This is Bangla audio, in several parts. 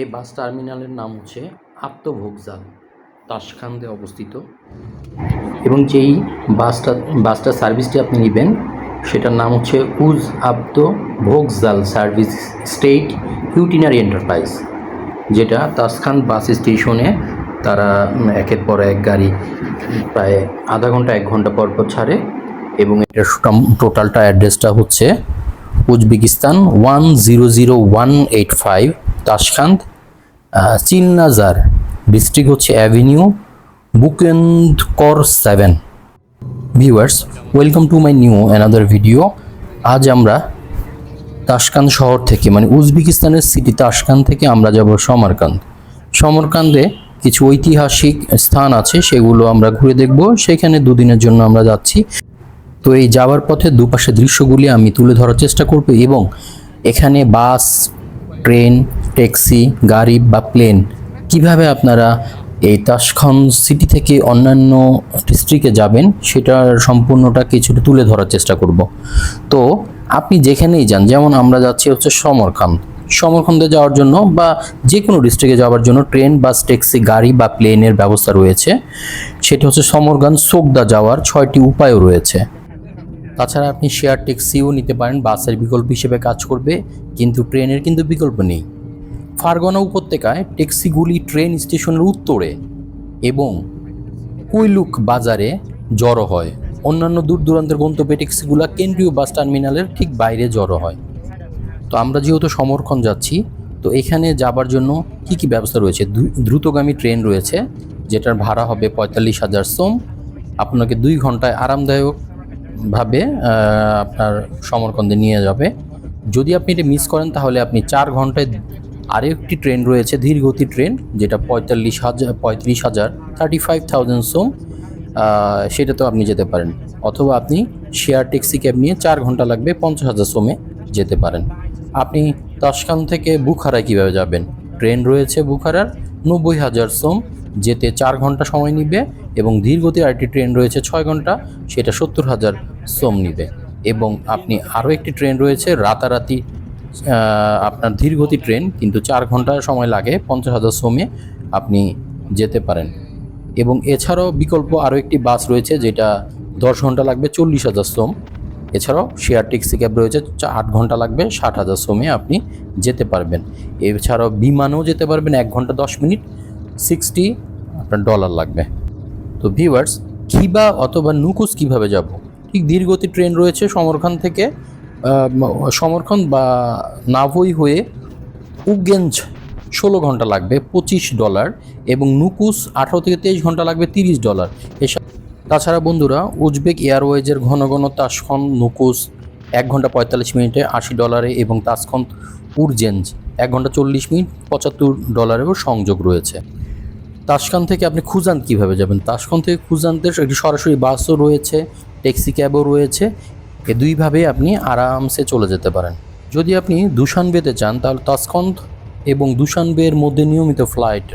এই বাস টার্মিনালের নাম হচ্ছে আত্মভোগজাল তাসখান্দে অবস্থিত। এবং যেই বাসটা বাসটার সার্ভিসটি আপনি নেবেন, সেটার নাম হচ্ছে উজ আব্দ ভোগজাল সার্ভিস স্টেট ইউটিনারি এন্টারপ্রাইজ, যেটা তাসখান বাস স্টেশনে তারা একের পর এক গাড়ি প্রায় আধা ঘণ্টা, এক ঘণ্টা পর পর ছাড়ে। এবং এটার টোটালটা অ্যাড্রেসটা হচ্ছে Uzbekistan one zero zero one eight five Tashkent Chilanzar district হচ্ছে অ্যাভিনিউ বুকেন্দ কর seven viewers, welcome to my new another video. আজ আমরা তাসকান্দ শহর থেকে মানে উজবেকিস্তানের সিটি তাসকান্দ থেকে আমরা যাব সমরকান্দ। সমরকান্দে কিছু ঐতিহাসিক স্থান আছে, সেগুলো আমরা ঘুরে দেখব। সেখানে দুদিনের জন্য আমরা যাচ্ছি। তো এই যাওয়ার পথে দুপাশে দৃশ্যগুলি আমি তুলে ধরার চেষ্টা করব এবং এখানে বাস, ট্রেন ট্যাক্সি, গাড়ি বা প্লেন, কীভাবে আপনারা এই তাসখন সিটি থেকে অন্যান্য ডিস্ট্রিক্টে যাবেন সেটার সম্পূর্ণটা কিছুটা তুলে ধরার চেষ্টা করব। তো আপনি যেখানেই যান, যেমন আমরা যাচ্ছি হচ্ছে সমরকান্দ সমরকান্দে যাওয়ার জন্য বা যে কোনো ডিস্ট্রিক্টে যাওয়ার জন্য ট্রেন, বাস, ট্যাক্সি, গাড়ি বা প্লেনের ব্যবস্থা রয়েছে। সেটা হচ্ছে সমরকান্দ সোগদা যাওয়ার ছয়টি উপায়ও রয়েছে। তাছাড়া আপনি শেয়ার ট্যাক্সিও নিতে পারেন, বাসের বিকল্প হিসেবে কাজ করবে, কিন্তু ট্রেনের কিন্তু বিকল্প নেই। ফারগনা উপত্যকায় ট্যাক্সিগুলি ট্রেন স্টেশনের উত্তরে এবং কুইলুক বাজারে জড়ো হয়। অন্যান্য দূর দূরান্তের গন্তব্যে ট্যাক্সিগুলো কেন্দ্রীয় বাস টার্মিনালের ঠিক বাইরে জড়ো হয়। তো আমরা যেহেতু সমরক্ষণ যাচ্ছি, তো এখানে যাবার জন্য কি কি ব্যবস্থা রয়েছে? দ্রু- দ্রুতগামী ট্রেন রয়েছে, যেটার ভাড়া হবে পঁয়তাল্লিশ হাজার সোম। আপনাকে দুই ঘন্টায় আরামদায়কভাবে আপনার সমরকন্দে নিয়ে যাবে। যদি আপনি এটা মিস করেন, তাহলে আপনি চার ঘন্টায় আরও একটি ট্রেন রয়েছে, ধীরগতি ট্রেন, যেটা পঁয়তাল্লিশ হাজার, পঁয়ত্রিশ হাজার থার্টি ফাইভ থাউজেন্ড সোম সেটাতেও আপনি যেতে পারেন। অথবা আপনি শেয়ার ট্যাক্সি ক্যাব নিয়ে চার ঘণ্টা লাগবে, পঞ্চাশ হাজার সোমে যেতে পারেন। আপনি তাসখান থেকে বুখারায় কীভাবে যাবেন? ট্রেন রয়েছে বুখারার নব্বই হাজার সোম, যেতে চার ঘণ্টা সময় নিবে এবং ধীরগতির আরেকটি ট্রেন রয়েছে ছয় ঘণ্টা, সেটা সত্তর হাজার সোম নিবে। এবং আপনি আরও একটি ট্রেন রয়েছে, রাতারাতি আপনার ধীরগতি ট্রেন, কিন্তু চার ঘণ্টা সময় লাগে, পঞ্চাশ হাজার শ্রমে আপনি যেতে পারেন। এবং এছাড়াও বিকল্প আরও একটি বাস রয়েছে, যেটা দশ ঘণ্টা লাগবে, চল্লিশ হাজার শ্রম। এছাড়াও শেয়ার ট্যাক্সি ক্যাব রয়েছে আট ঘণ্টা লাগবে, ষাট হাজার শ্রমে আপনি যেতে পারবেন। এছাড়াও বিমানেও যেতে পারবেন, এক ঘণ্টা দশ মিনিট, সিক্সটি আপনার ডলার লাগবে। তো ভিউয়ার্স, খিবা অথবা নুকুস কীভাবে যাব? ঠিক ধীরগতি ট্রেন রয়েছে সমরখান থেকে আহ, সমরখান বা নাভই হয়ে উগেঞ্জ ষোলো ঘণ্টা লাগবে পঁচিশ ডলার এবং নুকুস আঠারো থেকে তেইশ ঘণ্টা লাগবে তিরিশ ডলার। এসব তাছাড়া বন্ধুরা উজবেক এয়ারওয়েজের ঘন ঘন তাসখন নুকুস এক ঘণ্টা পঁয়তাল্লিশ মিনিটে আশি ডলারে এবং তাসখন উর্জেঞ্জ এক ঘণ্টা চল্লিশ মিনিট পঁচাত্তর ডলারেও সংযোগ রয়েছে। তাসখান থেকে আপনি খুজান কীভাবে যাবেন? তাসখান থেকে খুজান্তের একটি সরাসরি বাসও রয়েছে ট্যাক্সি ক্যাবও রয়েছে এ দুইভাবে আপনি আরামসে চলে যেতে পারেন। যদি আপনি দুশানবেতে চান তাহলে তাসখন্দ এবং দুশানবের মধ্যে নিয়মিত ফ্লাইট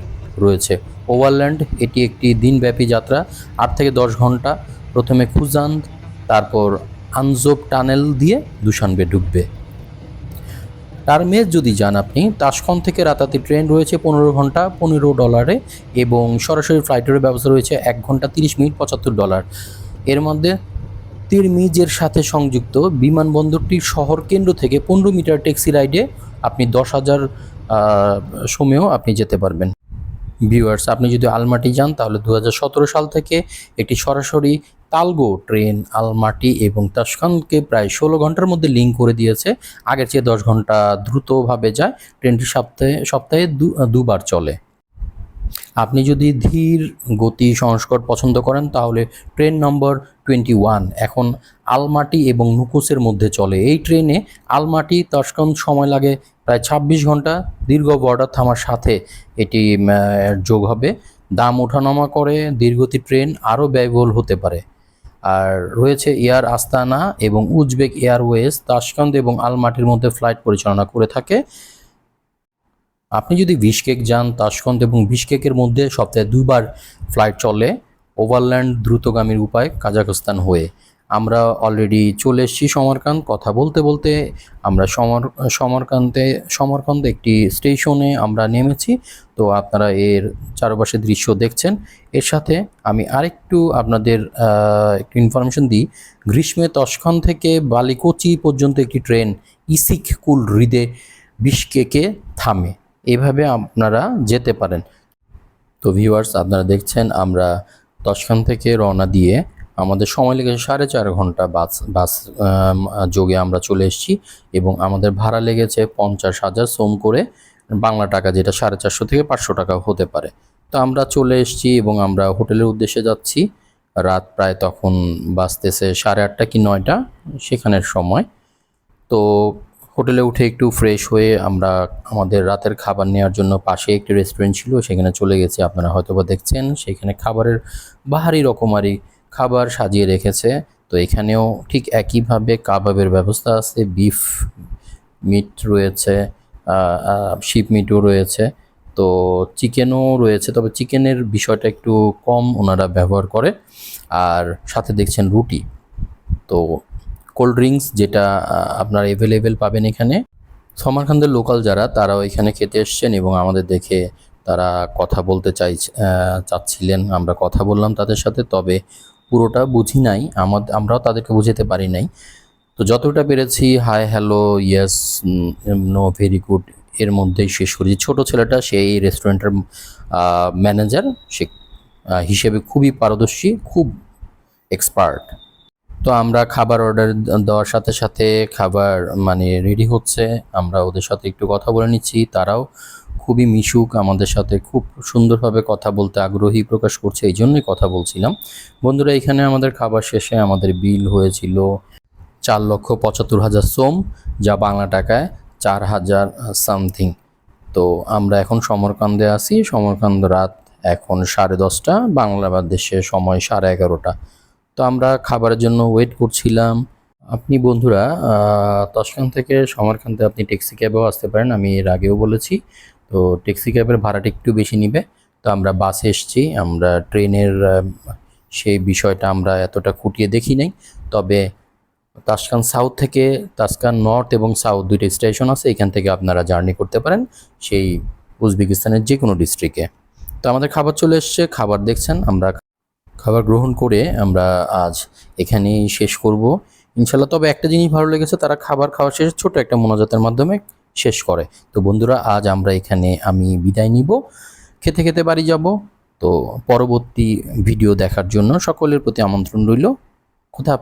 রয়েছে। ওভারল্যান্ড, এটি একটি দিনব্যাপী যাত্রা, আট থেকে দশ ঘণ্টা। প্রথমে খুজান্ত তারপর আনজোব টানেল দিয়ে দুশানবে ঢুকবে টার্মেজ যদি যান আপনি তাসখন থেকে রাতাতি ট্রেন রয়েছে পনেরো ঘণ্টা, পনেরো ডলারে এবং সরাসরি ফ্লাইটের ব্যবস্থা রয়েছে এক ঘণ্টা তিরিশ মিনিট পঁচাত্তর ডলার। এর মধ্যে তিরমিজের সাথে সংযুক্ত বিমানবন্দরটির শহর কেন্দ্র থেকে পনেরো মিটার ট্যাক্সি রাইডে আপনি দশ হাজার সময়েও আপনি যেতে পারবেন। ভিউয়ার্স, আপনি যদি আলমাটি যান, তাহলে দু হাজার সতেরো সাল থেকে একটি সরাসরি তালগো ট্রেন, আলমাটি এবং তাসখানকে প্রায় ষোলো ঘণ্টার মধ্যে লিঙ্ক করে দিয়েছে। আগের চেয়ে দশ ঘণ্টা দ্রুতভাবে যায়। ট্রেনটি সপ্তাহে সপ্তাহে দুবার চলে। আপনি যদি ধীর গতি সংস্কর পছন্দ করেন, তাহলে ট্রেন নম্বর টোয়েন্টি ওয়ান এখন আলমাটি এবং নুকুসের মধ্যে চলে। এই ট্রেনে আলমাটি তস্কন সময় লাগে প্রায় ছাব্বিশ ঘণ্টা, দীর্ঘ বর্ডার থামার সাথে এটি যোগ হবে। দাম ওঠানামা করে দীর্ঘতি ট্রেন আরও ব্যয়বহুল হতে পারে। আর রয়েছে এয়ার আস্তানা এবং উজবেক এয়ারওয়েজ তাসকান্দ এবং আলমাটির মধ্যে ফ্লাইট পরিচালনা করে থাকে। আপনি যদি বিশকেক যান, তাসকন্দ এবং বিশকেকের মধ্যে সপ্তাহে দুবার ফ্লাইট চলে ওভারল্যান্ড দ্রুতগামীর উপায় কাজাখস্তান হয়ে। আমরা অলরেডি চলে এসেছি সমরকান্ত কথা বলতে বলতে আমরা সমর, সমরকান্তে সমরকান্ত একটি স্টেশনে আমরা নেমেছি। তো আপনারা এর চারপাশে দৃশ্য দেখছেন। এর সাথে আমি আরেকটু আপনাদের একটু ইনফরমেশন দিই। গ্রীষ্মে তস্কন থেকে বালিকোচি পর্যন্ত একটি ট্রেন ইসিক কুল হৃদে বিশকেকে থামে। এভাবে আপনারা যেতে পারেন। তো ভিউয়ার্স আপনারা দেখছেন, আমরা তসখান থেকে রওনা দিয়ে আমাদের সময় লেগেছে সাড়ে চার ঘণ্টা বাস বাস যোগে আমরা চলে এসেছি এবং আমাদের ভাড়া লেগেছে পঞ্চাশ হাজার সোম করে বাংলা টাকা, যেটা সাড়ে চারশো থেকে পাঁচশো টাকা হতে পারে। তো আমরা চলে এসেছি এবং আমরা হোটেলের উদ্দেশ্যে যাচ্ছি। রাত প্রায় তখন বাজতেছে সাড়ে আটটা কি নয়টা, সেখানের সময়। তো হোটেলে উঠে একটু ফ্রেশ হয়ে আমরা আমাদের রাতের খাবার নেওয়ার জন্য পাশে একটি রেস্টুরেন্ট ছিল, সেখানে চলে গেছি। আপনারা হয়তোবা দেখছেন, সেখানে খাবারের বাহারি রকমারি খাবার সাজিয়ে রেখেছে। তো এখানেও ঠিক একইভাবে কাবাবের ব্যবস্থা আছে বিফ মিট রয়েছে শিপ মিটও রয়েছে। তো চিকেনও রয়েছে, তবে চিকেনের বিষয়টা একটু কম ওনারা ব্যবহার করে। আর সাথে দেখছেন রুটি। তো কোল্ড ড্রিঙ্কস যেটা আপনার অ্যাভেলেবেল পাবেন এখানে। সমারকান্দের লোকাল যারা, তারাও এখানে খেতে এসছেন এবং আমাদের দেখে তারা কথা বলতে চাই চাচ্ছিলেন। আমরা কথা বললাম তাদের সাথে, তবে পুরোটা বুঝি নাই। আমাদের আমরাও তাদেরকে বুঝাতে পারি নাই। তো যতটা পেরেছি hi hello yes no very good এর মধ্যেই শেষ করেছি। ছোটো ছেলেটা সেই রেস্টুরেন্টের ম্যানেজার সে হিসেবে খুবই পারদর্শী, খুব এক্সপার্ট তো আমরা খাবার অর্ডার দেওয়ার সাথে সাথে খাবার মানে রেডি হচ্ছে। আমরা ওদের সাথে একটু কথা বলে নিচ্ছি। তারাও খুবই মিশুক, আমাদের সাথে খুব সুন্দরভাবে কথা বলতে আগ্রহী প্রকাশ করছে এই জন্যই কথা বলছিলাম। বন্ধুরা, এখানে আমাদের খাবার শেষে আমাদের বিল হয়েছিল চার লক্ষ পঁচাত্তর হাজার সোম, যা বাংলা টাকায় চার হাজার সামথিং। তো আমরা এখন সমরকান্দে আছি। সমরকান্দ রাত এখন সাড়ে দশটা বাংলাদেশে সময় সাড়ে এগারোটা। তো আমরা খাবারের জন্য ওয়েট করছিলাম। আপনি বন্ধুরা তসকান থেকে সমরকান্তে আপনি ট্যাক্সি ক্যাবেও আসতে পারেন, আমি এর আগেও বলেছি। তো ট্যাক্সি ক্যাবের ভাড়াটা একটু বেশি নিবে। তো আমরা বাসে এসেছি, আমরা ট্রেনের সেই বিষয়টা আমরা এতটা খুঁটিয়ে দেখি নাই। তবে তাসকান সাউথ থেকে তাসকান নর্থ এবং সাউথ দুইটা স্টেশন আছে, এখান থেকে আপনারা জার্নি করতে পারেন, সেই উজবেকিস্তানের যে কোনো ডিস্ট্রিক্টে তো আমাদের খাবার চলে এসছে, খাবার দেখছেন, আমরা খাবার গ্রহণ করে আমরা আজ এখানেই শেষ করব। ইনশাল্লাহ তবে একটা জিনিস ভালো লেগেছে, তারা খাবার খাওয়া শেষে ছোট একটা মোনাজাতের মাধ্যমে শেষ করে। তো বন্ধুরা, আজ আমরা এখানে আমি বিদায় নিব। খেতে খেতে বাড়ি যাব। তো পরবর্তী ভিডিও দেখার জন্য সকলের প্রতি আমন্ত্রণ রইল। খুদা